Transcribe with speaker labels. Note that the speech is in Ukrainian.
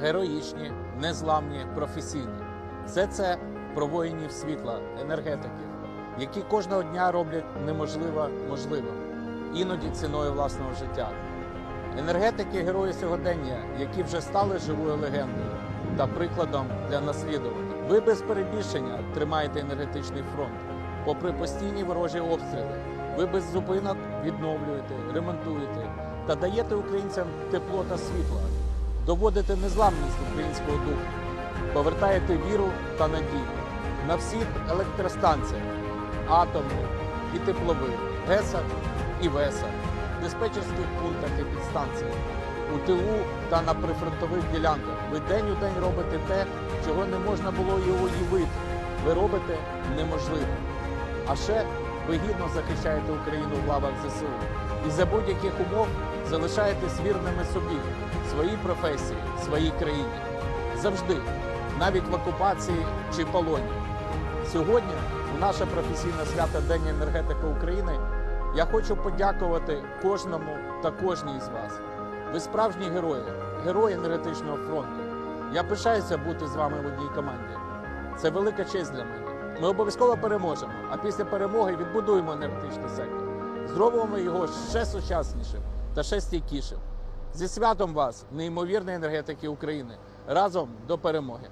Speaker 1: героїчні, незламні, професійні. Все це про воїнів світла, енергетиків, які кожного дня роблять неможливе можливим, іноді ціною власного життя. Енергетики герої сьогодення, які вже стали живою легендою та прикладом для наслідування. Ви без перебільшення тримаєте енергетичний фронт. Попри постійні ворожі обстріли, ви без зупинок відновлюєте, ремонтуєте та даєте українцям тепло та світло, доводите незламність українського духу, повертаєте віру та надію на всіх електростанціях, атомних і теплових, ГЕСах і ВЕСах, диспетчерських пунктах і підстанціях, у тилу та на прифронтових ділянках. Ви день у день робите те, чого не можна було і уявити. Ви робите неможливе. А ще ви гідно захищаєте Україну в лавах ЗСУ і за будь-яких умов залишаєтесь вірними собі, своїй професії, своїй країні. Завжди, навіть в окупації чи полоні. Сьогодні, у наше професійне свято День енергетики України, я хочу подякувати кожному та кожній з вас. Ви справжні герої, герої енергетичного фронту. Я пишаюся бути з вами в одній команді. Це велика честь для мене. Ми обов'язково переможемо, а після перемоги відбудуємо енергетичний сектор. Зробимо його ще сучаснішим та ще стійкішим. Зі святом вас, неймовірної енергетики України, разом до перемоги.